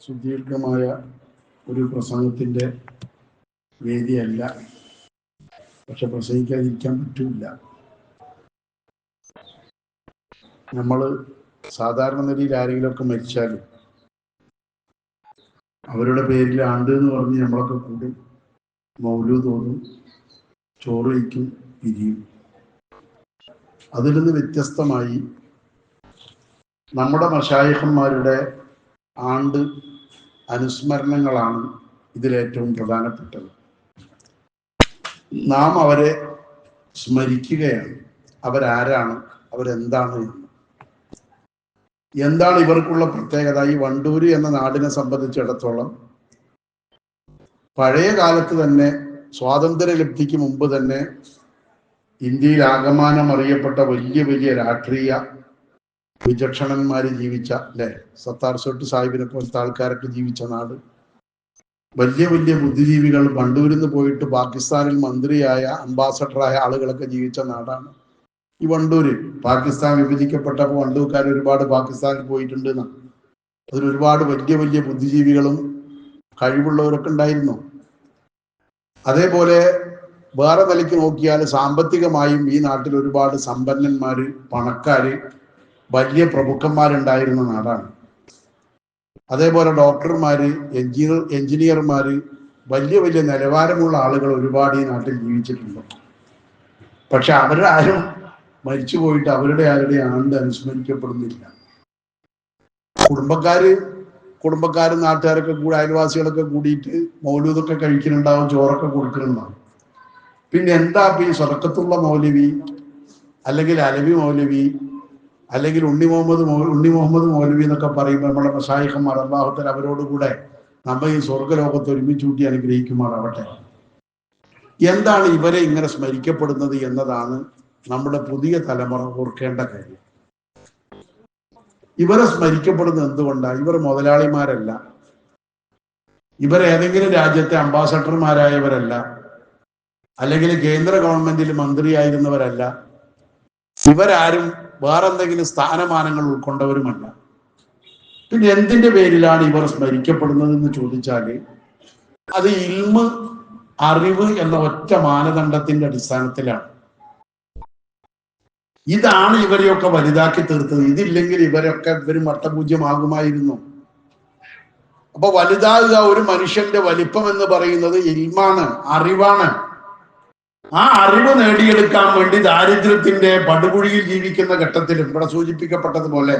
സുദീർഘമായ ഒരു പ്രസംഗത്തിന്റെ വേദിയല്ല. പക്ഷെ പ്രസംഗിക്കാതിരിക്കാൻ പറ്റില്ല. നമ്മൾ സാധാരണ നിലയിൽ ആരെങ്കിലുമൊക്കെ മരിച്ചാലും അവരുടെ പേരിൽ ആണ്ട് എന്ന് പറഞ്ഞ് നമ്മളൊക്കെ കൂടും. മൗലു തോന്നും ചോറ് വയ്ക്കും പിരിയും. അതിൽ നിന്ന് വ്യത്യസ്തമായി നമ്മുടെ മഷായിഹന്മാരുടെ ആണ്ട് അനുസ്മരണങ്ങളാണ് ഇതിലേറ്റവും പ്രധാനപ്പെട്ടത്. നാം അവരെ സ്മരിക്കുകയാണ്. അവരാരാണ്? അവരെന്താണ് എന്ന്. എന്താണ് ഇവർക്കുള്ള പ്രത്യേകത? ഈ വണ്ടൂര് എന്ന നാടിനെ സംബന്ധിച്ചിടത്തോളം പഴയ കാലത്ത് തന്നെ സ്വാതന്ത്ര്യലബ്ധിക്ക് മുമ്പ് തന്നെ ഇന്ത്യയിൽ ആകമാനം അറിയപ്പെട്ട വലിയ വലിയ രാഷ്ട്രീയ വിചക്ഷണന്മാർ ജീവിച്ച അല്ലെ? സത്താർ സോട്ട് സാഹിബിനെ പോലത്തെ ആൾക്കാരൊക്കെ ജീവിച്ച നാട്. വലിയ വലിയ ബുദ്ധിജീവികൾ വണ്ടൂരിന്ന് പോയിട്ട് പാകിസ്ഥാനിൽ മന്ത്രിയായ അംബാസഡറായ ആളുകളൊക്കെ ജീവിച്ച നാടാണ്. ഈ വണ്ടൂര് പാകിസ്ഥാൻ വിഭജിക്കപ്പെട്ടപ്പോൾ വണ്ടൂർക്കാർ ഒരുപാട് പാകിസ്ഥാനിൽ പോയിട്ടുണ്ട് അതിൽ ഒരുപാട് വലിയ വലിയ ബുദ്ധിജീവികളും കഴിവുള്ളവരൊക്കെ ഉണ്ടായിരുന്നു. അതേപോലെ വേറെ നിലയ്ക്ക് നോക്കിയാൽ സാമ്പത്തികമായും ഈ നാട്ടിൽ ഒരുപാട് സമ്പന്നന്മാര് പണക്കാര് വലിയ പ്രമുഖന്മാരുണ്ടായിരുന്ന നാടാണ്. അതേപോലെ ഡോക്ടർമാര് എഞ്ചിനീയർ എഞ്ചിനീയർമാര് വലിയ വലിയ നിലവാരമുള്ള ആളുകൾ ഒരുപാട് ഈ നാട്ടിൽ ജീവിച്ചിട്ടുണ്ട്. പക്ഷെ അവരാരും മരിച്ചു പോയിട്ട് അവരുടെ ആരുടെ ആണ്ട് അനുസ്മരിക്കപ്പെടുന്നില്ല. കുടുംബക്കാര് കുടുംബക്കാരും നാട്ടുകാരൊക്കെ കൂടി അയൽവാസികളൊക്കെ കൂടിയിട്ട് മൗലൂദൊക്കെ കഴിക്കുന്നുണ്ടാവും ചോറൊക്കെ കൊടുക്കുന്നുണ്ടാവും. പിന്നെ എന്താ ഈ സ്വതക്കത്തുള്ള മൗലവി അല്ലെങ്കിൽ അലവി മൗലവി അല്ലെങ്കിൽ ഉണ്ണി മുഹമ്മദ് ഉണ്ണി മുഹമ്മദ് മൗലവി എന്നൊക്കെ പറയുമ്പോൾ നമ്മുടെ മസായിഹന്മാർ അള്ളാഹുത്തൽ അവരോടുകൂടെ നമ്മെ ഈ സ്വർഗലോകത്ത് ഒരുമിച്ച് കൂട്ടി അനുഗ്രഹിക്കുമാറാവട്ടെ. എന്താണ് ഇവരെ ഇങ്ങനെ സ്മരിക്കപ്പെടുന്നത് എന്നതാണ് നമ്മുടെ പുതിയ തലമുറ ഓർക്കേണ്ട കാര്യം. ഇവരെ സ്മരിക്കപ്പെടുന്നത് എന്തുകൊണ്ടാണ് ഇവർ മുതലാളിമാരല്ല. ഇവർ ഏതെങ്കിലും രാജ്യത്തെ അംബാസഡർമാരായവരല്ല. അല്ലെങ്കിൽ കേന്ദ്ര ഗവൺമെന്റിൽ മന്ത്രിയായിരുന്നവരല്ല. ഇവരാരും വേറെന്തെങ്കിലും സ്ഥാനമാനങ്ങൾ ഉൾക്കൊണ്ടവരുമല്ല പിന്നെ എന്തിന്റെ പേരിലാണ് ഇവർ സ്മരിക്കപ്പെടുന്നത് എന്ന് ചോദിച്ചാൽ അത് ഇൽമ് അറിവ് എന്ന ഒറ്റ മാനദണ്ഡത്തിന്റെ അടിസ്ഥാനത്തിലാണ്. ഇതാണ് ഇവരെയൊക്കെ വലുതാക്കി തീർത്തത്. ഇതില്ലെങ്കിൽ ഇവരൊക്കെ ഇവർ മട്ടപൂജ്യമാകുമായിരുന്നു. അപ്പൊ വലുതാകുക ഒരു മനുഷ്യന്റെ വലിപ്പം എന്ന് പറയുന്നത് ഇൽമാണ് അറിവാണ്. ആ അറിവ് നേടിയെടുക്കാൻ വേണ്ടി ദാരിദ്ര്യത്തിന്റെ പടുകുഴിയിൽ ജീവിക്കുന്ന ഘട്ടത്തിലും ഇവിടെ സൂചിപ്പിക്കപ്പെട്ടതുപോലെ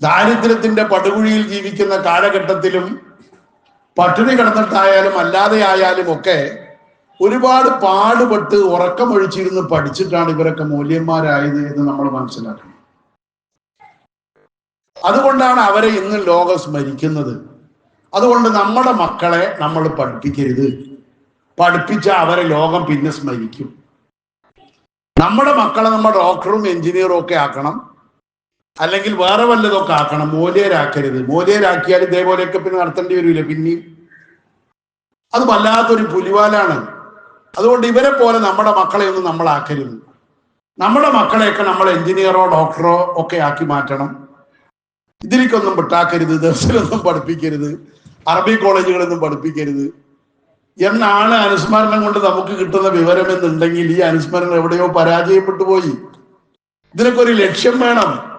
ദാരിദ്ര്യത്തിന്റെ പടുകുഴിയിൽ ജീവിക്കുന്ന കാലഘട്ടത്തിലും പട്ടിണി കിടന്നിട്ടായാലും അല്ലാതെ ആയാലും ഒക്കെ ഒരുപാട് പാടുപെട്ട് ഉറക്കമൊഴിച്ചിരുന്ന് പഠിച്ചിട്ടാണ് ഇവരൊക്കെ മൂല്യന്മാരായത് എന്ന് നമ്മൾ മനസ്സിലാക്കണം. അതുകൊണ്ടാണ് അവരെ ഇന്ന് ലോകം സ്മരിക്കുന്നത് അതുകൊണ്ട് നമ്മുടെ മക്കളെ നമ്മൾ പഠിപ്പിക്കരുത്. പഠിപ്പിച്ച അവരെ ലോകം പിന്നെ സ്മരിക്കും. നമ്മുടെ മക്കളെ നമ്മൾ ഡോക്ടറും എഞ്ചിനീയറും ഒക്കെ ആക്കണം. അല്ലെങ്കിൽ വേറെ വല്ലതൊക്കെ ആക്കണം. മോലിയരാക്കരുത്. മോലിയരാക്കിയാൽ ഇതേപോലെയൊക്കെ പിന്നെ നടത്തേണ്ടി വരില്ല പിന്നെയും? അത് വല്ലാത്തൊരു പുലിവാലാണ്. അതുകൊണ്ട് ഇവരെ പോലെ നമ്മുടെ മക്കളെ ഒന്നും നമ്മൾ ആക്കരുത്. നമ്മുടെ മക്കളെയൊക്കെ നമ്മൾ എഞ്ചിനീയറോ ഡോക്ടറോ ഒക്കെ ആക്കി മാറ്റണം. ഇതിലേക്കൊന്നും വിട്ടാക്കരുത് ദർശനമൊന്നും പഠിപ്പിക്കരുത്. അറബി കോളേജുകളൊന്നും പഠിപ്പിക്കരുത്. എന്നാണ് അനുസ്മരണം കൊണ്ട് നമുക്ക് കിട്ടുന്ന വിവരം എന്നുണ്ടെങ്കിൽ ഈ അനുസ്മരണം എവിടെയോ പരാജയപ്പെട്ടു പോയി. ഇതിനൊക്കെ ഒരു ലക്ഷ്യം വേണം.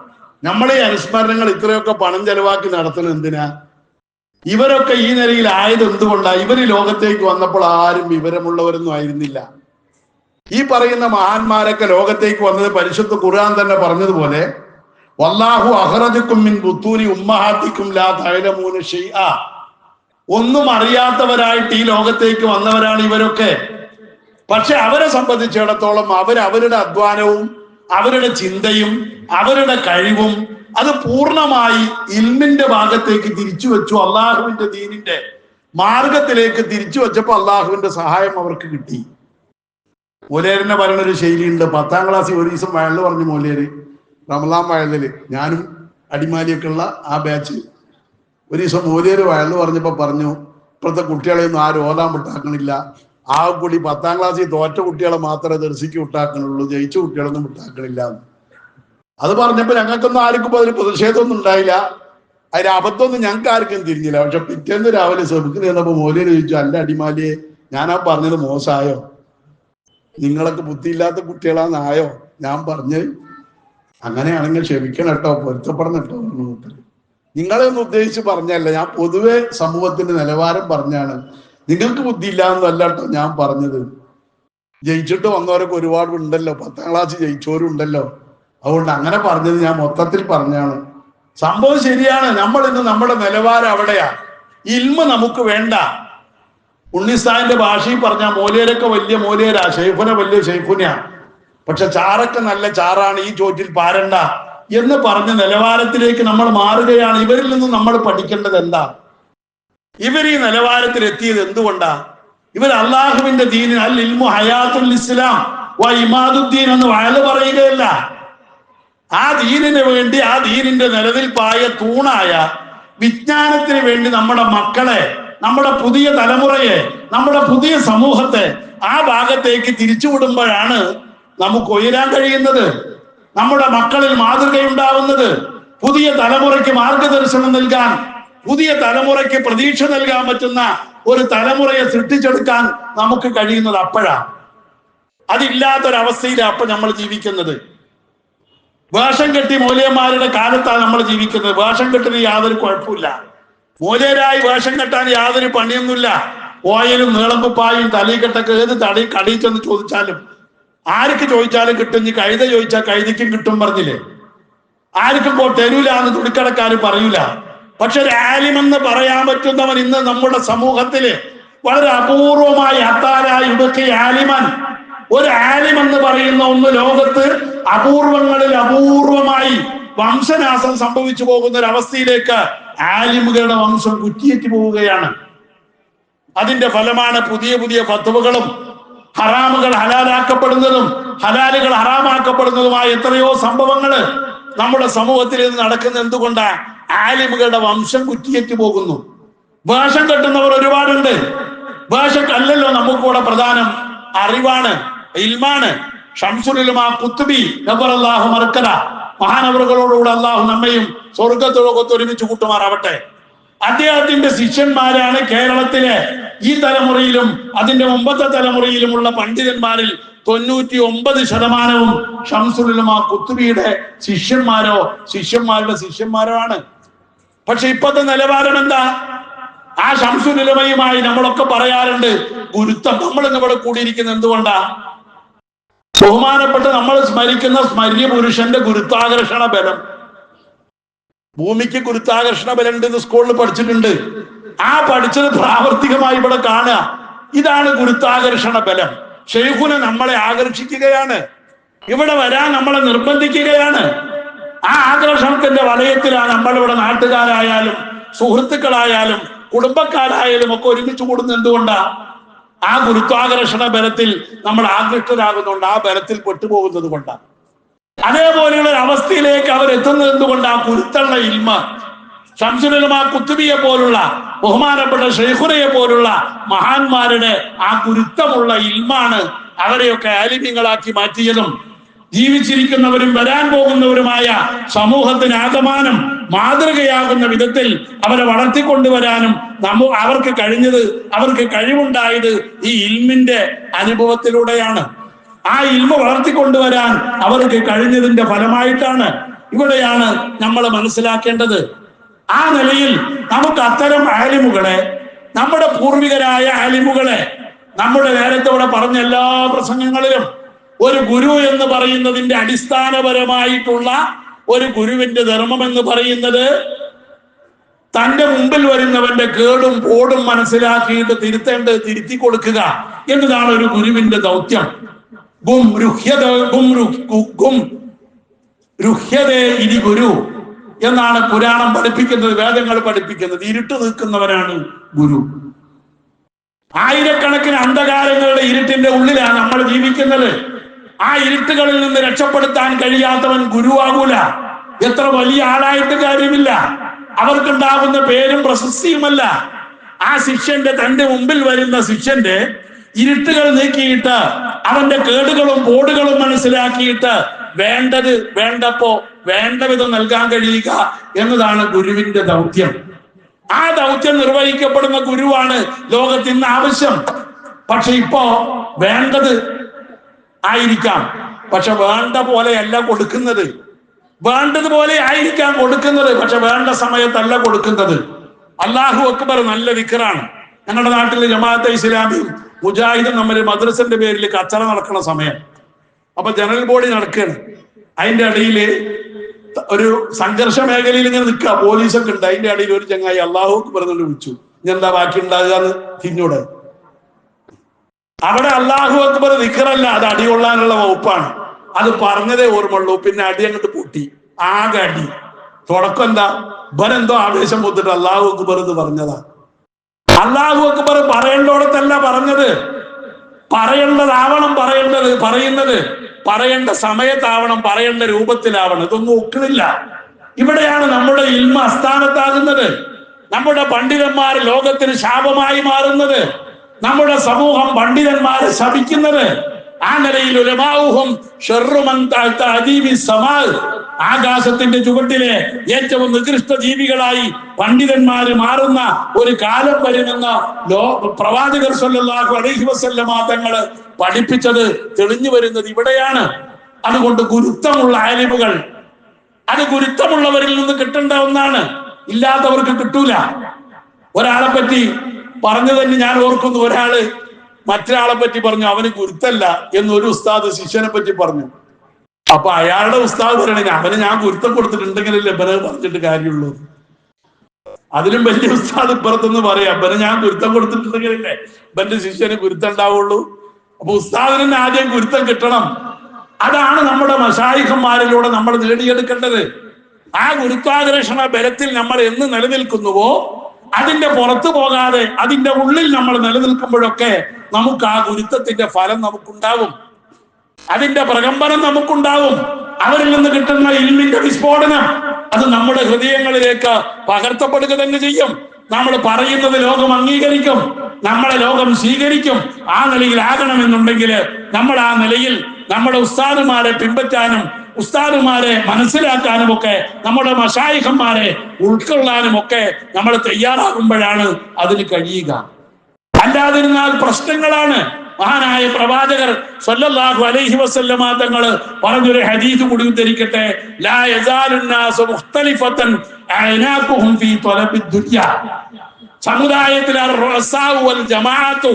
നമ്മൾ ഈ അനുസ്മരണങ്ങൾ ഇത്രയൊക്കെ പണം ചെലവാക്കി നടത്തുന്നത് എന്തിനാ? ഇവരൊക്കെ ഈ നിലയിൽ ആയത് എന്തുകൊണ്ടാ? ഇവർ ലോകത്തേക്ക് വന്നപ്പോൾ ആരും വിവരമുള്ളവരൊന്നും ആയിരുന്നില്ല. ഈ പറയുന്ന മഹാന്മാരൊക്കെ ലോകത്തേക്ക് വന്നത് പരിശുദ്ധ ഖുർആൻ തന്നെ പറഞ്ഞതുപോലെ വല്ലാഹു അഹ്റജക്കും മിൻ ബുത്തൂനി ഉമ്മഹാത്തിക്കും ലാ തഅലമൂന ഷൈആ. ഒന്നും അറിയാത്തവരായിട്ട് ഈ ലോകത്തേക്ക് വന്നവരാണ് ഇവരൊക്കെ. പക്ഷെ അവരെ സംബന്ധിച്ചിടത്തോളം അവർ അവരുടെ അധ്വാനവും അവരുടെ ചിന്തയും അവരുടെ കഴിവും അത് പൂർണമായി ഇൽമിന്റെ ഭാഗത്തേക്ക് തിരിച്ചു വെച്ചു. അള്ളാഹുവിന്റെ ദീനിന്റെ മാർഗത്തിലേക്ക് തിരിച്ചു വെച്ചപ്പോൾ അള്ളാഹുവിന്റെ സഹായം അവർക്ക് കിട്ടി. മൊലേരിനെ പറയുന്ന ഒരു ശൈലിയുണ്ട്. പത്താം ക്ലാസ്സിൽ ഒരു ദിവസം വയലിൽ പറഞ്ഞു മൊലേര് റമലാം വയലിൽ ഞാനും അടിമാലിയൊക്കെ ഉള്ള ആ ബാച്ച് ഒരു ദിവസം മൂലേര് വയലു പറഞ്ഞപ്പോ പറഞ്ഞു ഇപ്പോഴത്തെ കുട്ടികളെയൊന്നും ആരും ഓലാൻ വിട്ടാക്കണില്ല. ആ കൂടി പത്താം ക്ലാസ്സിൽ തോറ്റ കുട്ടികളെ മാത്രമേ ദർശിക്ക് വിട്ടാക്കണുള്ളൂ. ജയിച്ച കുട്ടികളൊന്നും വിട്ടാക്കണില്ല. അത് പറഞ്ഞപ്പോ ഞങ്ങൾക്കൊന്നും ആർക്കും അതിൽ പ്രതിഷേധമൊന്നും ഉണ്ടായില്ല. അതിന് അബദ്ധമൊന്നും ഞങ്ങൾക്ക് ആർക്കും തിരിഞ്ഞില്ല. പക്ഷെ പിറ്റേന്ന് രാവിലെ സെബുക്ക് നിന്നപ്പോ മോലിന് ചോദിച്ചു അല്ല അടിമാലിയെ ഞാനാ പറഞ്ഞത് മോശമായോ? നിങ്ങളൊക്കെ ബുദ്ധിയില്ലാത്ത കുട്ടികളാന്നായോ? ഞാൻ പറഞ്ഞ് അങ്ങനെയാണെങ്കിൽ ക്ഷമിക്കണം കേട്ടോ പൊരുത്തപ്പെടണം കേട്ടോ. പറഞ്ഞു മൂപ്പര്. നിങ്ങളെ ഒന്ന് ഉദ്ദേശിച്ച് പറഞ്ഞല്ല ഞാൻ പൊതുവെ സമൂഹത്തിന്റെ നിലവാരം പറഞ്ഞാണ്. നിങ്ങൾക്ക് ബുദ്ധിയില്ല എന്നല്ല കേട്ടോ ഞാൻ പറഞ്ഞത്. ജയിച്ചിട്ട് വന്നവരൊക്കെ ഒരുപാട് ഉണ്ടല്ലോ പത്താം ക്ലാസ് ജയിച്ചവരും ഉണ്ടല്ലോ. അതുകൊണ്ട് അങ്ങനെ പറഞ്ഞത് ഞാൻ മൊത്തത്തിൽ പറഞ്ഞാണ്. സംഭവം ശരിയാണ് നമ്മൾ ഇന്ന് നമ്മുടെ നിലവാരം അവിടെയാ. ഇൽമ നമുക്ക് വേണ്ട. ഉണ്ണിസ്ഥാന്റെ ഭാഷയിൽ പറഞ്ഞ മോലേരൊക്കെ വലിയ മോലേരാ ഷെയ്ഫുന വലിയ ഷെയ്ഫുന പക്ഷെ ചാറൊക്കെ നല്ല ചാറാണ് ഈ ചോറ്റിൽ പാരണ്ട. എന്ന് പറഞ്ഞ നിലവാരത്തിലേക്ക് നമ്മൾ മാറുകയാണ്. ഇവരിൽ നിന്ന് നമ്മൾ പഠിക്കേണ്ടത് എന്താ ഇവർ ഈ നിലവാരത്തിൽ എത്തിയത് എന്തുകൊണ്ടാ? ഇവർ അള്ളാഹുവിന്റെ ദീൻ അൽ ഇൽമു ഹയാത്തുൽ ഇസ്ലാം വ ഇമാദുദ്ദീൻ എന്ന് വയൽ പറയുകയല്ല. ആ ദീനിന് വേണ്ടി ആ ദീനിന്റെ നിലനിൽപ്പായ തൂണായ വിജ്ഞാനത്തിന് വേണ്ടി നമ്മുടെ മക്കളെ നമ്മുടെ പുതിയ തലമുറയെ നമ്മുടെ പുതിയ സമൂഹത്തെ ആ ഭാഗത്തേക്ക് തിരിച്ചുവിടുമ്പോഴാണ് നമുക്ക് ഉയരാൻ കഴിയുന്നത്. നമ്മുടെ മക്കളിൽ മാതൃകയുണ്ടാവുന്നത് പുതിയ തലമുറയ്ക്ക് മാർഗദർശനം നൽകാൻ പുതിയ തലമുറയ്ക്ക് പ്രതീക്ഷ നൽകാൻ പറ്റുന്ന ഒരു തലമുറയെ സൃഷ്ടിച്ചെടുക്കാൻ നമുക്ക് കഴിയുന്നത് അപ്പോഴാണ് അതില്ലാത്തൊരവസ്ഥയിലാണ് അപ്പൊ നമ്മൾ ജീവിക്കുന്നത്. വേഷം കെട്ടി മൂല്യന്മാരുടെ കാലത്താണ് നമ്മൾ ജീവിക്കുന്നത്. വേഷം കെട്ടിന് യാതൊരു കുഴപ്പമില്ല മൂലരായി വേഷം കെട്ടാൻ യാതൊരു പണിയൊന്നുമില്ല. ഓയലും നീളംകുപ്പായും കെട്ടൊക്കെ ഏത് തടി കടയിൽ ചെന്ന് ചോദിച്ചാലും ആർക്ക് ചോദിച്ചാലും കിട്ടും ഇനി കഴുത ചോദിച്ചാൽ കഴുതിക്കും കിട്ടും പറഞ്ഞില്ലേ? ആർക്കും തരൂല എന്ന് തുണിക്കടക്കാരും പറയൂല. പക്ഷെ ഒരു ആലിമെന്ന് പറയാൻ പറ്റുന്നവൻ ഇന്ന് നമ്മുടെ സമൂഹത്തിൽ വളരെ അപൂർവമായി അത്താരായി ഉടുക്കി ആലിമൻ. ഒരു ആലിമെന്ന് പറയുന്ന ഒന്ന് ലോകത്ത് അപൂർവങ്ങളിൽ അപൂർവമായി വംശനാശം സംഭവിച്ചു പോകുന്ന ഒരു അവസ്ഥയിലേക്ക് ആലിമുകളുടെ വംശം കുറ്റിയേറ്റ് പോവുകയാണ്. അതിന്റെ ഫലമാണ് പുതിയ പുതിയ ഫത്വകളും ഹറാമുകൾ ഹലാലാക്കപ്പെടുന്നതും ഹലാലുകൾ ഹറാമാക്കപ്പെടുന്നതുമായ എത്രയോ സംഭവങ്ങൾ നമ്മുടെ സമൂഹത്തിൽ ഇന്ന് നടക്കുന്ന എന്തുകൊണ്ടാ ആലിമുകളുടെ വംശം കുറ്റിയേറ്റ് പോകുന്നു? വേഷം കെട്ടുന്നവർ ഒരുപാടുണ്ട്. വേഷം വേഷക്കല്ലല്ലോ നമുക്കൂടെ പ്രധാനം. അറിവാണ് ഇൽമാണ്. ഷംസുലുലമാ കുത്തുബി അള്ളാഹു മറക്കല. മഹാനവറുകളോടുകൂടെ അള്ളാഹു നമ്മയും സ്വർഗത്തോടൊക്കെ ഒരുമിച്ച് കൂട്ടുമാറാവട്ടെ. അദ്ദേഹത്തിന്റെ ശിഷ്യന്മാരാണ് കേരളത്തിലെ ഈ തലമുറയിലും അതിന്റെ മുമ്പത്തെ തലമുറയിലുമുള്ള പണ്ഡിതന്മാരിൽ തൊണ്ണൂറ്റി ഒമ്പത് ശതമാനവും ഷംസുലുലമാ കുത്തുബിയുടെ ശിഷ്യന്മാരോ ശിഷ്യന്മാരുടെ ശിഷ്യന്മാരോ ആണ്. പക്ഷെ ഇപ്പോഴത്തെ നിലവാരം എന്താ? ആ ഷംസുലുമയുമായി നമ്മളൊക്കെ പറയാറുണ്ട് ഗുരുത്വം നമ്മൾ ഇവിടെ കൂടിയിരിക്കുന്ന എന്തുകൊണ്ടാ? ബഹുമാനപ്പെട്ട് നമ്മൾ സ്മരിക്കുന്ന സ്മര്യ പുരുഷന്റെ ഗുരുത്വാകർഷണ ബലം. ഭൂമിക്ക് ഗുരുത്വാകർഷണ ബലുണ്ട് എന്ന് സ്കൂളിൽ പഠിച്ചിട്ടുണ്ട്. ആ പഠിച്ചത് പ്രാവർത്തികമായി ഇവിടെ കാണുക. ഇതാണ് ഗുരുത്വാകർഷണ ബലം. ഷെയ്ഖുനെ നമ്മളെ ആകർഷിക്കുകയാണ്. ഇവിടെ വരാൻ നമ്മളെ നിർബന്ധിക്കുകയാണ്. ആ ആകർഷണത്തിന്റെ വലയത്തിലാണ് നമ്മളിവിടെ നാട്ടുകാരായാലും സുഹൃത്തുക്കളായാലും കുടുംബക്കാരായാലും ഒക്കെ ഒരുമിച്ച് കൂടുന്ന എന്തുകൊണ്ടാ? ആ ഗുരുത്വാകർഷണ ബലത്തിൽ നമ്മൾ ആകൃഷ്ടരാകുന്നുണ്ട് ആ ബലത്തിൽ പെട്ടുപോകുന്നത് കൊണ്ടാണ് അതേപോലെയുള്ള അവസ്ഥയിലേക്ക് അവർ എത്തുന്നത് എന്തുകൊണ്ട് ആ കുരുത്തള്ള ഇൽമ? ഷംസുലമ കുത്തുബിയെ പോലുള്ള ബഹുമാനപ്പെട്ട ഷെയ്ഖുനയെ പോലുള്ള മഹാന്മാരുടെ ആ കുരുത്തമുള്ള ഇൽമാണ് അവരെയൊക്കെ ആലിമ്യങ്ങളാക്കി മാറ്റിയതും ജീവിച്ചിരിക്കുന്നവരും വരാൻ പോകുന്നവരുമായ സമൂഹത്തിന് ആകമാനം മാതൃകയാകുന്ന വിധത്തിൽ അവരെ വളർത്തിക്കൊണ്ടുവരാനും നമ്മ അവർക്ക് കഴിഞ്ഞത് അവർക്ക് കഴിവുണ്ടായത് ഈ ഇൽമിന്റെ അനുഭവത്തിലൂടെയാണ്. ആ ഇൽമ വളർത്തിക്കൊണ്ടുവരാൻ അവർക്ക് കഴിഞ്ഞതിന്റെ ഫലമായിട്ടാണ് ഇവിടെയാണ് നമ്മൾ മനസ്സിലാക്കേണ്ടത്. ആ നിലയിൽ നമുക്ക് അത്തരം ആലിമുകളെ നമ്മുടെ പൂർവികരായ ആലിമുകളെ നമ്മുടെ നേരത്തെ ഇവിടെ പറഞ്ഞ എല്ലാ പ്രസംഗങ്ങളിലും ഒരു ഗുരു എന്ന് പറയുന്നതിന്റെ അടിസ്ഥാനപരമായിട്ടുള്ള ഒരു ഗുരുവിന്റെ ധർമ്മം എന്ന് പറയുന്നത് തന്റെ മുമ്പിൽ വരുന്നവന്റെ കേടും പോടും മനസ്സിലാക്കിയിട്ട് തിരുത്തേണ്ടത് തിരുത്തി കൊടുക്കുക എന്നതാണ് ഒരു ഗുരുവിന്റെ ദൗത്യം. ഗും ഗും ഗുരു എന്നാണ് പുരാണം പഠിപ്പിക്കുന്നത് വേദങ്ങൾ പഠിപ്പിക്കുന്നത്. ഇരുട്ട് നിൽക്കുന്നവനാണ് ഗുരു. ആയിരക്കണക്കിന് അന്ധകാരങ്ങളുടെ ഇരുട്ടിന്റെ ഉള്ളിലാണ് നമ്മൾ ജീവിക്കുന്നത്. ആ ഇരുട്ടുകളിൽ നിന്ന് രക്ഷപ്പെടുത്താൻ കഴിയാത്തവൻ ഗുരുവാകൂല. എത്ര വലിയ ആളായിട്ട് കാര്യമില്ല. അവർക്കുണ്ടാകുന്ന പേരും പ്രശസ്തിയുമല്ല. ആ ശിഷ്യന്റെ തന്റെ മുമ്പിൽ വരുന്ന ശിഷ്യന്റെ ഇരുട്ടുകൾ നീക്കിയിട്ട് അവന്റെ കേടുകളും പോടുകളും മനസ്സിലാക്കിയിട്ട് വേണ്ടത് വേണ്ടപ്പോ വേണ്ട വിധം നൽകാൻ കഴിയുക എന്നതാണ് ഗുരുവിന്റെ ദൗത്യം. ആ ദൗത്യം നിർവഹിക്കപ്പെടുന്ന ഗുരുവാണ് ലോകത്തിന് ആവശ്യം. പക്ഷെ ഇപ്പോ വേണ്ടത് ആയിരിക്കാം. പക്ഷെ വേണ്ട പോലെയല്ല കൊടുക്കുന്നത്. വേണ്ടതുപോലെ ആയിരിക്കാം കൊടുക്കുന്നത്. പക്ഷെ വേണ്ട സമയത്തല്ല കൊടുക്കുന്നത്. അള്ളാഹു അക്ബർ നല്ല വിക്കറാണ്. ഞങ്ങളുടെ നാട്ടിൽ ജമാഅത്തെ ഇസ്ലാമിയും മുജാഹിദും നമ്മൾ മദ്രസന്റെ പേരിൽ കച്ചറ നടക്കുന്ന സമയം. അപ്പൊ ജനറൽ ബോഡി നടക്കുകയാണ് അതിന്റെ ഇടയിൽ ഒരു സംഘർഷ മേഖലയിൽ ഇങ്ങനെ നിൽക്കുക പോലീസൊക്കെ ഉണ്ട്. അതിന്റെ അടിയിൽ ഒരു ചങ്ങായി അള്ളാഹു പറഞ്ഞുകൊണ്ട് വിളിച്ചു. ഇനി എന്താ ബാക്കി ഉണ്ടാകുക എന്ന് അവിടെ അള്ളാഹു അക്ബർ നിക്കറല്ല അത് അടികൊള്ളാനുള്ള വകുപ്പാണ്. അത് പറഞ്ഞതേ ഓർമ്മയുള്ളൂ. പിന്നെ അടി അങ്ങോട്ട് പൂട്ടി. ആകെ അടി. തുടക്കം എന്താ? ഇവരെന്തോ ആവേശം പൊത്തിട്ട് അള്ളാഹു അക്ബർ എന്ന് പറഞ്ഞതാ. അള്ളാഹു അക്ബർ പറയേണ്ടോടത്തല്ല പറഞ്ഞത്. പറയേണ്ടതാവണം പറയേണ്ടത് പറയുന്നത്. പറയേണ്ട സമയത്താവണം പറയേണ്ട രൂപത്തിലാവണം. ഇതൊന്നും ഒക്കണില്ല ഇവിടെയാണ് നമ്മുടെ ഇൽമ അസ്ഥാനത്താകുന്നത്. നമ്മുടെ പണ്ഡിതന്മാർ ലോകത്തിന് ശാപമായി മാറുന്നത്. നമ്മുടെ സമൂഹം പണ്ഡിതന്മാരെ ശപിക്കുന്നത്. ആ നിലയിൽ ഉലമാവുഹും ആകാശത്തിന്റെ ചുവട്ടിലെ ഏറ്റവും നികൃഷ്ട ജീവികളായി പണ്ഡിതന്മാര് മാറുന്ന ഒരു കാലം വരുമെന്ന് ലോ പ്രവാചകർ സല്ലാഹു അലൈഹി വസല്ലമ തങ്ങൾ പഠിപ്പിച്ചത് തെളിഞ്ഞു വരുന്നത് ഇവിടെയാണ്. അതുകൊണ്ട് ഗുരുത്വമുള്ള ആലിമുകൾ അത് ഗുരുത്വമുള്ളവരിൽ നിന്ന് കിട്ടേണ്ട ഒന്നാണ്. ഇല്ലാത്തവർക്ക് കിട്ടൂല. ഒരാളെ പറ്റി പറഞ്ഞു തന്നെ ഞാൻ ഓർക്കുന്നു. ഒരാൾ മറ്റൊരാളെ പറ്റി പറഞ്ഞു അവന് ഗുരുത്തല്ല എന്നൊരു ഉസ്താദ് ശിഷ്യനെ പറ്റി പറഞ്ഞു. അപ്പൊ അയാളുടെ ഉസ്താദ് പറയണെങ്കിൽ അവന് ഞാൻ ഗുരുത്തം കൊടുത്തിട്ടുണ്ടെങ്കിലല്ലേ ഇവനെ പറഞ്ഞിട്ട് കാര്യമുള്ളൂ. അതിലും വലിയ ഉസ്താദ് ഇപ്പുറത്തൊന്ന് പറയാം ഇവന് ഞാൻ ഗുരുത്തം കൊടുത്തിട്ടുണ്ടെങ്കിലല്ലേ ഇവന്റെ ശിഷ്യന് ഗുരുത്തം ഉണ്ടാവുള്ളൂ. അപ്പൊ ഉസ്താദിന് ആദ്യം ഗുരുത്തം കിട്ടണം. അതാണ് നമ്മുടെ മഷായിഖന്മാരിലൂടെ നമ്മൾ നേടിയെടുക്കേണ്ടത്. ആ ഗുരുത്വാകർഷണ ബലത്തിൽ നമ്മൾ എന്ന് നിലനിൽക്കുന്നുവോ അതിന്റെ പുറത്തു പോകാതെ അതിന്റെ ഉള്ളിൽ നമ്മൾ നിലനിൽക്കുമ്പോഴൊക്കെ നമുക്ക് ആ ഗുരുത്വത്തിന്റെ ഫലം നമുക്കുണ്ടാവും അതിന്റെ പ്രകമ്പനം നമുക്കുണ്ടാവും അവരിൽ നിന്ന് കിട്ടുന്ന ഇൽമിന്റെ വിസ്ഫോടനം അത് നമ്മുടെ ഹൃദയങ്ങളിലേക്ക് പകർത്തപ്പെടുക തന്നെ ചെയ്യും. നമ്മൾ പറയുന്നത് ലോകം അംഗീകരിക്കും. നമ്മളെ ലോകം സ്വീകരിക്കും. ആ നിലയിൽ ആകണമെന്നുണ്ടെങ്കിൽ നമ്മൾ ആ നിലയിൽ നമ്മുടെ ഉസ്താദുമാരെ പിൻപറ്റാനും ഉസ്താദുമാരെ മനസ്സിലാക്കാനും ഒക്കെ നമ്മുടെ മഷായിഖന്മാരെ ഉൾക്കൊള്ളാനും ഒക്കെ നമ്മൾ തയ്യാറാകുമ്പോഴാണ് അതിന് കഴിയുക. അല്ലാതിരുന്നാൽ പ്രശ്നങ്ങളാണ്. മഹാനായ പ്രവാചകർ സല്ലല്ലാഹു അലൈഹി വസല്ലമ തങ്ങൾ പറഞ്ഞൊരു ഹദീസ് കൂടി ഉദ്ധരിക്കട്ടെ. ലാ യസാലുന്നാസു മുഖ്തലിഫത്തൻ അഅനാഖുഹും ഫീ ത്വലബി ദുനിയ. സമുദായത്തിലെ അർ-റസാഉ വൽ ജമാഅത്തു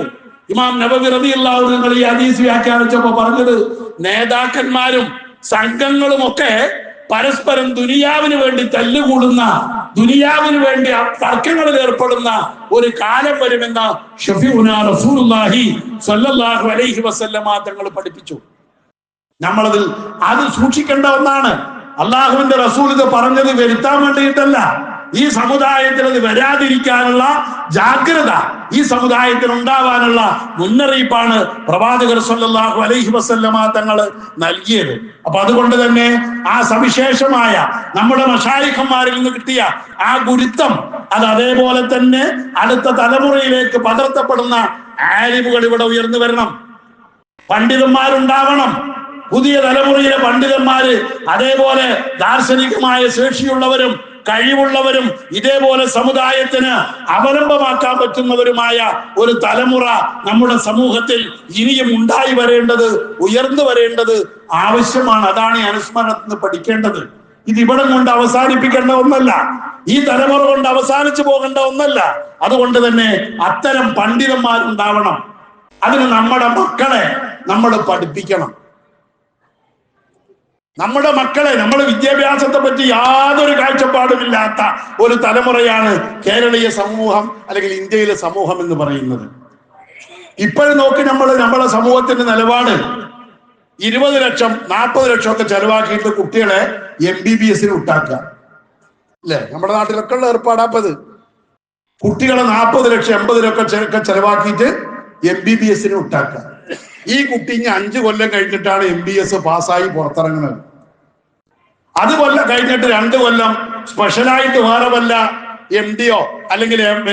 ഇമാം നബവി റളിയല്ലാഹു അൻഹു ഈ ഹദീസ് വ്യാഖ്യാനിച്ചപ്പോൾ പറഞ്ഞത് നേതാക്കന്മാരും സംഘങ്ങളും ഒക്കെ പരസ്പരം ദുനിയാവിന് വേണ്ടി തല്ലുകൂടുന്ന ദുനിയാവിന് വേണ്ടി തർക്കങ്ങളിൽ ഏർപ്പെടുന്ന ഒരു കാലം വരുമെന്ന് ഷഫീഉന റസൂലുള്ളാഹി സ്വല്ലല്ലാഹു അലൈഹി വസല്ലമ തങ്ങൾ പഠിപ്പിച്ചു. നമ്മളതിൽ അത് സൂക്ഷിക്കേണ്ട ഒന്നാണ്. അള്ളാഹുവിന്റെ റസൂൽ ഇത് പറഞ്ഞത് വരുത്താൻ വേണ്ടിയിട്ടല്ല. ഈ സമുദായത്തിൽ അത് വരാതിരിക്കാനുള്ള ജാഗ്രത ഈ സമുദായത്തിൽ ഉണ്ടാവാനുള്ള മുന്നറിയിപ്പാണ് പ്രവാചകർ സല്ലല്ലാഹു അലൈഹി വസല്ലമ തങ്ങൾ നൽകിയത്. അപ്പൊ അതുകൊണ്ട് തന്നെ ആ സവിശേഷമായ നമ്മുടെ മഷായിഖന്മാരിൽ നിന്ന് കിട്ടിയ ആ ഗുരുത്വം അത് അതേപോലെ തന്നെ അടുത്ത തലമുറയിലേക്ക് പകർത്തപ്പെടുന്ന ആലിമുകൾ ഇവിടെ ഉയർന്നു വരണം. പണ്ഡിതന്മാരുണ്ടാവണം. പുതിയ തലമുറയിലെ പണ്ഡിതന്മാര് അതേപോലെ ദാർശനികമായ ശേഷിയുള്ളവരും കഴിവുള്ളവരും ഇതേപോലെ സമുദായത്തിന് അവലംബമാക്കാൻ പറ്റുന്നവരുമായ ഒരു തലമുറ നമ്മുടെ സമൂഹത്തിൽ ഇനിയും ഉണ്ടായി വരേണ്ടത് ഉയർന്നു വരേണ്ടത് ആവശ്യമാണ്. അതാണ് അനുസ്മരണത്തിൽ നിന്ന് പഠിക്കേണ്ടത്. ഇത് ഇവിടെ കൊണ്ട് അവസാനിപ്പിക്കേണ്ട ഒന്നല്ല. ഈ തലമുറ കൊണ്ട് അവസാനിച്ചു പോകേണ്ട ഒന്നല്ല. അതുകൊണ്ട് തന്നെ അത്തരം പണ്ഡിതന്മാരുണ്ടാവണം അതിന് നമ്മുടെ മക്കളെ നമ്മൾ പഠിപ്പിക്കണം. നമ്മുടെ മക്കളെ നമ്മൾ വിദ്യാഭ്യാസത്തെ പറ്റി യാതൊരു കാഴ്ചപ്പാടുമില്ലാത്ത ഒരു തലമുറയാണ് കേരളീയ സമൂഹം അല്ലെങ്കിൽ ഇന്ത്യയിലെ സമൂഹം എന്ന് പറയുന്നത്. ഇപ്പോഴും നോക്കി നമ്മൾ നമ്മളെ സമൂഹത്തിന്റെ നിലപാട്. ഇരുപത് ലക്ഷം നാൽപ്പത് ലക്ഷം ഒക്കെ ചെലവാക്കിയിട്ട് കുട്ടികളെ എം ബി ബി എസിന് അല്ലേ? നമ്മുടെ നാട്ടിലൊക്കെ ഉള്ള ഏർപ്പാടാപ്പത്. കുട്ടികളെ നാൽപ്പത് ലക്ഷം എൺപത് ലക്ഷം ഒക്കെ ചെലവാക്കിയിട്ട് എം ബി ബി എസിന് വിട്ടാക്കുക. ഈ കുട്ടി ഇനി അഞ്ചു കൊല്ലം കഴിഞ്ഞിട്ടാണ് എം ബി എസ് പാസ്സായി പുറത്തിറങ്ങുന്നത്. അത് കൊല്ലം കഴിഞ്ഞിട്ട് രണ്ട് കൊല്ലം സ്പെഷ്യലായിട്ട് വേറെ വല്ല എം ഡിയോ അല്ലെങ്കിൽ എം-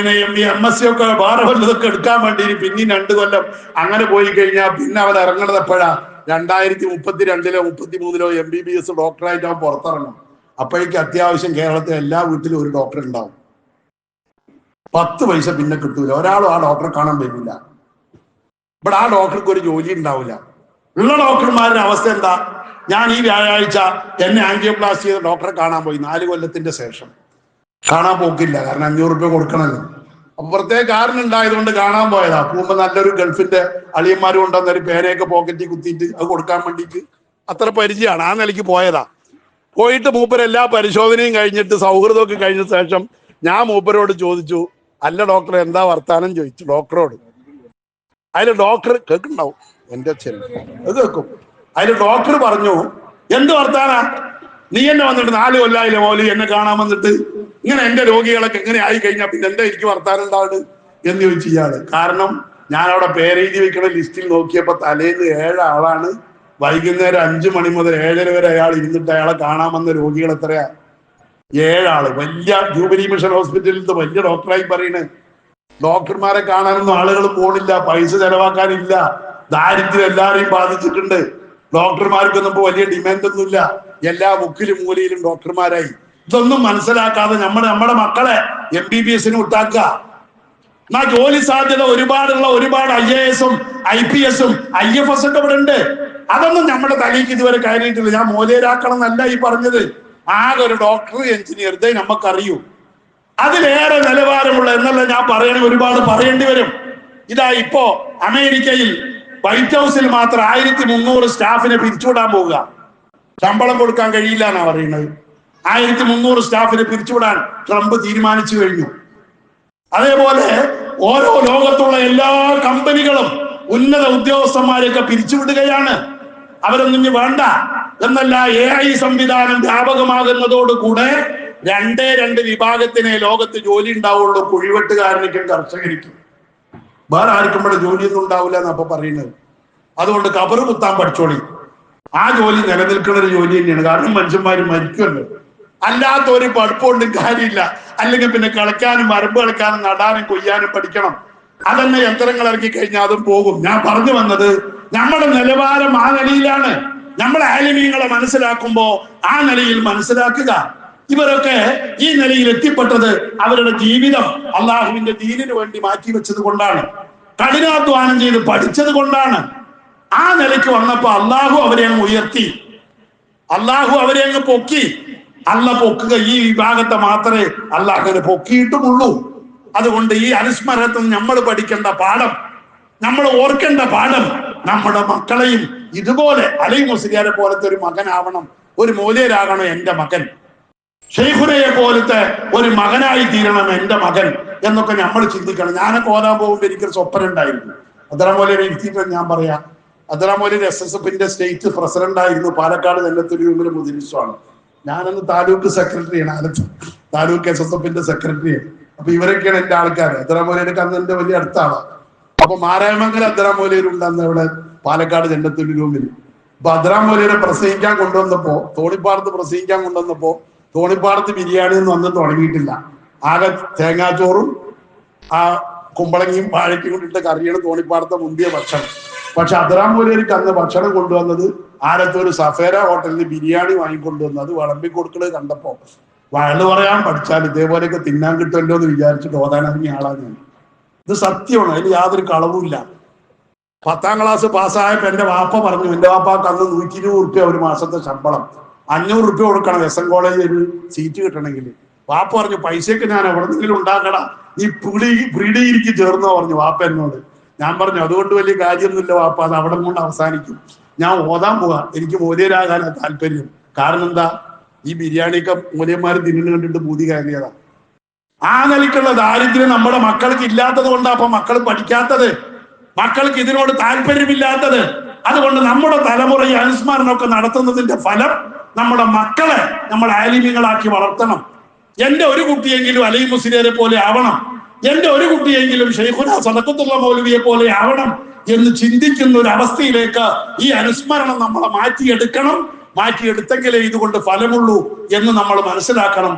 എസ് സി ഒക്കെ വേറെ വല്ലതൊക്കെ എടുക്കാൻ വേണ്ടി പിന്നെയും രണ്ട് കൊല്ലം അങ്ങനെ പോയി കഴിഞ്ഞാൽ പിന്നെ അവൻ ഇറങ്ങണത് എപ്പോഴാ രണ്ടായിരത്തി മുപ്പത്തി രണ്ടിലോ മുപ്പത്തി മൂന്നിലോ എം ബി ബി എസ് ഡോക്ടറായിട്ട് അവൻ പുറത്തിറങ്ങും. അപ്പോഴേക്ക് അത്യാവശ്യം കേരളത്തിലെ എല്ലാ വീട്ടിലും ഒരു ഡോക്ടർ ഉണ്ടാവും. പത്ത് പൈസ പിന്നെ കിട്ടൂല. ഒരാളും ആ ഡോക്ടറെ കാണാൻ വരില്ല. ഇവിടെ ആ ഡോക്ടർക്ക് ഒരു ജോലി ഉണ്ടാവില്ല. ഉള്ള ഡോക്ടർമാരുടെ അവസ്ഥ എന്താ? ഞാൻ ഈ വ്യാഴാഴ്ച എന്നെ ആൻജിയോപ്ലാസ്റ്റി ചെയ്ത ഡോക്ടറെ കാണാൻ പോയി നാല് കൊല്ലത്തിന്റെ ശേഷം. കാണാൻ പോക്കില്ല കാരണം അഞ്ഞൂറ് രൂപ കൊടുക്കണല്ലോ. അപ്പൊ പ്രത്യേക കാരണം ഉണ്ടായതുകൊണ്ട് കാണാൻ പോയതാ. പോകുമ്പോ നല്ലൊരു ഗൾഫിന്റെ അളിയന്മാരും കൊണ്ടുവന്ന ഒരു പേനയൊക്കെ പോക്കറ്റിൽ കുത്തിയിട്ട് അത് കൊടുക്കാൻ വേണ്ടിയിട്ട് അത്ര പരിചയമാണ്. ആ നിലയ്ക്ക് പോയതാ. പോയിട്ട് മൂപ്പർ എല്ലാ പരിശോധനയും കഴിഞ്ഞിട്ട് സൗഹൃദമൊക്കെ കഴിഞ്ഞ ശേഷം ഞാൻ മൂപ്പരോട് ചോദിച്ചു അല്ല ഡോക്ടർ എന്താ വർത്താനം? ചോദിച്ചു ഡോക്ടറോട്. അതിൽ ഡോക്ടർ കേൾക്കുന്നുണ്ടാവും. എന്റെ അച്ഛൻ അത് കേൾക്കും. അതിൽ ഡോക്ടർ പറഞ്ഞു എന്ത് വർത്താനാ? നീ എന്നെ വന്നിട്ട് നാല് കൊല്ലായില്ലേ മോലി എന്നെ കാണാൻ വന്നിട്ട്? ഇങ്ങനെ എന്റെ രോഗികളൊക്കെ എങ്ങനെ ആയി കഴിഞ്ഞാൽ പിന്നെ എന്താ എനിക്ക് വർത്താനം ഉണ്ടാവുന്നത് എന്ന് ചോദിച്ചു ഇയാൾ. കാരണം ഞാൻ അവിടെ പേരെഴുതി വെക്കണ ലിസ്റ്റിൽ നോക്കിയപ്പോ തലേന്ന് ഏഴ് ആളാണ്. വൈകുന്നേരം അഞ്ചു മണി മുതൽ ഏഴര വരെ അയാൾ ഇരുന്നിട്ട് അയാളെ കാണാൻ വന്ന രോഗികൾ എത്രയാ? ഏഴാൾ വലിയ ജൂബിലി മിഷൻ ഹോസ്പിറ്റലിൽ വലിയ ഡോക്ടറായി പറയണേ. ഡോക്ടർമാരെ കാണാനൊന്നും ആളുകൾ പോണില്ല. പൈസ ചെലവാക്കാനില്ല. ദാരിദ്ര്യം എല്ലാരെയും ബാധിച്ചിട്ടുണ്ട്. ഡോക്ടർമാർക്കൊന്നും ഇപ്പൊ വലിയ ഡിമാൻഡ് ഒന്നുമില്ല എല്ലാ മുക്കിലും മൂലയിലും ഡോക്ടർമാരായി. ഇതൊന്നും മനസ്സിലാക്കാതെ നമ്മൾ നമ്മുടെ മക്കളെ എം ബി ബി എസിന് വിട്ടാക്കുക. എന്നാ ജോലി സാധ്യത ഒരുപാടുള്ള ഒരുപാട് ഐ എ എസും ഐ പി എസും ഐ എഫ് എസ് ഒക്കെ ഇവിടെ ഉണ്ട് അതൊന്നും നമ്മുടെ തലയ്ക്ക് ഇതുവരെ കയറിയിട്ടില്ല. ഞാൻ മോലേരാക്കണം എന്നല്ല ഈ പറഞ്ഞത്. ആകെ ഒരു ഡോക്ടർ എഞ്ചിനീയർ ഇതേ നമുക്കറിയൂ. അതിലേറെ നിലവാരമുള്ള എന്നല്ല ഞാൻ പറയണ ഒരുപാട് പറയേണ്ടി വരും. ഇതാ ഇപ്പോ അമേരിക്കയിൽ വൈറ്റ് ഹൗസിൽ മാത്രം ആയിരത്തി മുന്നൂറ് സ്റ്റാഫിനെ പിരിച്ചുവിടാൻ പോവുക. ശമ്പളം കൊടുക്കാൻ കഴിയില്ല എന്നാ പറയുന്നത്. ആയിരത്തി മുന്നൂറ് സ്റ്റാഫിനെ പിരിച്ചുവിടാൻ ട്രംപ് തീരുമാനിച്ചു കഴിഞ്ഞു. അതേപോലെ ഓരോ ലോകത്തുള്ള എല്ലാ കമ്പനികളും ഉന്നത ഉദ്യോഗസ്ഥന്മാരെയൊക്കെ പിരിച്ചുവിടുകയാണ്. അവരൊന്നും ഇനി വേണ്ട. എന്നല്ല എ ഐ സംവിധാനം വ്യാപകമാകുന്നതോടുകൂടെ രണ്ടേ രണ്ട് വിഭാഗത്തിനെ ലോകത്ത് ജോലി ഉണ്ടാവുള്ളൂ. കുഴിവെട്ടുകാരനിക്കും കർഷകരിക്കും. വേറെ ആർക്കും ഇവിടെ ജോലിയൊന്നും ഉണ്ടാവില്ല എന്നപ്പൊ പറയുന്നത്. അതുകൊണ്ട് കബറ് കുത്താൻ പഠിച്ചോളി. ആ ജോലി നിലനിൽക്കുന്ന ഒരു ജോലി തന്നെയാണ്. കാരണം മനുഷ്യന്മാര് മരിക്കുമല്ലോ. അല്ലാത്ത ഒരു പഠിപ്പുകൊണ്ടും കാര്യമില്ല. അല്ലെങ്കിൽ പിന്നെ കളിക്കാനും മരമ്പ് കളിക്കാനും നടാനും കൊയ്യാനും പഠിക്കണം. അതന്നെ യന്ത്രങ്ങൾ ഇറക്കി കഴിഞ്ഞാൽ അതും പോകും. ഞാൻ പറഞ്ഞു വന്നത് നമ്മുടെ നിലവാരം ആ നിലയിലാണ്. നമ്മുടെ ആലിമീങ്ങളെ മനസ്സിലാക്കുമ്പോ ആ നിലയിൽ മനസ്സിലാക്കുക. ഇവരൊക്കെ ഈ നിലയിൽ എത്തിപ്പെട്ടത് അവരുടെ ജീവിതം അള്ളാഹുവിന്റെ ദീനിനു വേണ്ടി മാറ്റി വെച്ചത് കൊണ്ടാണ്. കഠിനാധ്വാനം ചെയ്ത് പഠിച്ചത് കൊണ്ടാണ് ആ നിലയ്ക്ക് വന്നപ്പോ അള്ളാഹു അവരെ അങ്ങ് ഉയർത്തി. അള്ളാഹു അവരെ അങ്ങ് പൊക്കി. അല്ല പൊക്കുക ഈ വിഭാഗത്തെ മാത്രമേ അള്ളാഹ് അങ്ങനെ പൊക്കിയിട്ടുമുള്ളൂ. അതുകൊണ്ട് ഈ അനുസ്മരണത്തിൽ നമ്മൾ പഠിക്കേണ്ട പാഠം നമ്മൾ ഓർക്കേണ്ട പാഠം നമ്മുടെ മക്കളെയും ഇതുപോലെ അലൈ മുസ്ലിയാരെ പോലത്തെ ഒരു മകനാവണം ഒരു മൂല്യരാകണം എന്റെ മകൻ. ഷെയ്ഖുനയെ പോലത്തെ ഒരു മകനായി തീരണം എന്റെ മകൻ എന്നൊക്കെ നമ്മൾ ചിന്തിക്കണം. ഞാനൊക്കെ ഓരാൻ പോകുമ്പോൾ എനിക്കൊരു സ്വപ്നം ഉണ്ടായിരുന്നു. അതരമോലെ എഴുതിയിട്ട് ഞാൻ പറയാം അതരമോലെ എസ് എസ് എഫിന്റെ സ്റ്റേറ്റ് പ്രസിഡന്റ് ആയിരുന്നു പാലക്കാട് നെല്ലത്തുരുവിലെ മുതിരിച്ചാണ് ഞാനന്ന് താലൂക്ക് സെക്രട്ടറിയാണ് ആലത്ത് താലൂക്ക് എസ് എസ് എഫിന്റെ സെക്രട്ടറിയാണ് അപ്പൊ ഇവരൊക്കെയാണ് എന്റെ ആൾക്കാർ അദ്രാമോലിനൊക്കെ അന്ന് എന്റെ വലിയ അടുത്താണ്. അപ്പൊ മാരായമംഗലം അദ്രാമോലിയിലുണ്ട് അന്ന് ഇവിടെ പാലക്കാട് നെല്ലത്തുരുവിൽ. അപ്പൊ അദ്രാമോലിനെ പ്രസംഗിക്കാൻ കൊണ്ടുവന്നപ്പോ തോണിപ്പാടത്ത് പ്രസംഗിക്കാൻ കൊണ്ടുവന്നപ്പോ തോണിപ്പാടത്ത് ബിരിയാണി ഒന്നും അന്ന് തുടങ്ങിയിട്ടില്ല. ആകെ തേങ്ങാച്ചോറും ആ കുമ്പളങ്ങിയും വാഴയ്ക്കും കൊണ്ടിട്ട കറിയാണ് തോണിപ്പാടത്തെ മുന്തിയ ഭക്ഷണം. പക്ഷെ അദ്രാമൂലർക്ക് അന്ന് ഭക്ഷണം കൊണ്ടുവന്നത് ആരത്തെ ഒരു സഫേര ഹോട്ടലിൽ ബിരിയാണി വാങ്ങിക്കൊണ്ടുവന്നത് അത് വിളമ്പി കൊടുക്കണത് കണ്ടപ്പോ. വയൽ പറയാൻ പഠിച്ചാൽ ഇതേപോലെയൊക്കെ തിന്നാൻ കിട്ടുമല്ലോ എന്ന് വിചാരിച്ചിട്ട് ഓതാനറിഞ്ഞ ആളാണ് ഞാൻ. ഇത് സത്യമാണ് അതിൽ യാതൊരു കളവുമില്ല. പത്താം ക്ലാസ് പാസ്സായപ്പോ എന്റെ വാപ്പ പറഞ്ഞു എന്റെ വാപ്പാക്ക് അന്ന് നൂറ്റി ഇരുപത് റുപ്യ ഒരു മാസത്തെ ശമ്പളം. അഞ്ഞൂറ് റുപ്യ കൊടുക്കണം എസ് എൻ കോളേജിൽ സീറ്റ് കിട്ടണമെങ്കിൽ. വാപ്പ പറഞ്ഞു പൈസയൊക്കെ ഞാൻ എവിടെന്നെങ്കിലും ഉണ്ടാക്കടാ. നീ പ്രീ പിടിയിരിക്കും ചേർന്നോ പറഞ്ഞു വാപ്പ എന്നോട്. ഞാൻ പറഞ്ഞു അതുകൊണ്ട് വലിയ കാര്യമൊന്നുമില്ല വാപ്പ അത് അവിടെ കൊണ്ട് അവസാനിക്കും. ഞാൻ ഓതാൻ പോവാ. എനിക്ക് മോദിയരാകാനാ താല്പര്യം. കാരണം എന്താ? ഈ ബിരിയാണിയൊക്കെ മൂല്യന്മാർ തിന്നു കണ്ടിട്ട് ബൂതി കയറിയതാ ആ നിലയ്ക്കുള്ള ദാരിദ്ര്യം നമ്മുടെ മക്കൾക്ക് ഇല്ലാത്തത് കൊണ്ടാ അപ്പൊ മക്കൾ പഠിക്കാത്തത്. മക്കൾക്ക് ഇതിനോട് താല്പര്യമില്ലാത്തത്. അതുകൊണ്ട് നമ്മുടെ തലമുറ ഈ അനുസ്മരണമൊക്കെ നടത്തുന്നതിന്റെ ഫലം നമ്മുടെ മക്കളെ നമ്മൾ ആലിമ്യങ്ങളാക്കി വളർത്തണം. എന്റെ ഒരു കുട്ടിയെങ്കിലും അലീം മുസ്ലിയരെ പോലെ ആവണം. എന്റെ ഒരു കുട്ടിയെങ്കിലും ഷെയ്ഖുന സദക്കത്തുള്ള മൗലവിയെ പോലെ ആവണം എന്ന് ചിന്തിക്കുന്ന ഒരു അവസ്ഥയിലേക്ക് ഈ അനുസ്മരണം നമ്മളെ മാറ്റിയെടുക്കണം. മാറ്റിയെടുത്തെങ്കിലേ ഇതുകൊണ്ട് ഫലമുള്ളൂ എന്ന് നമ്മൾ മനസ്സിലാക്കണം.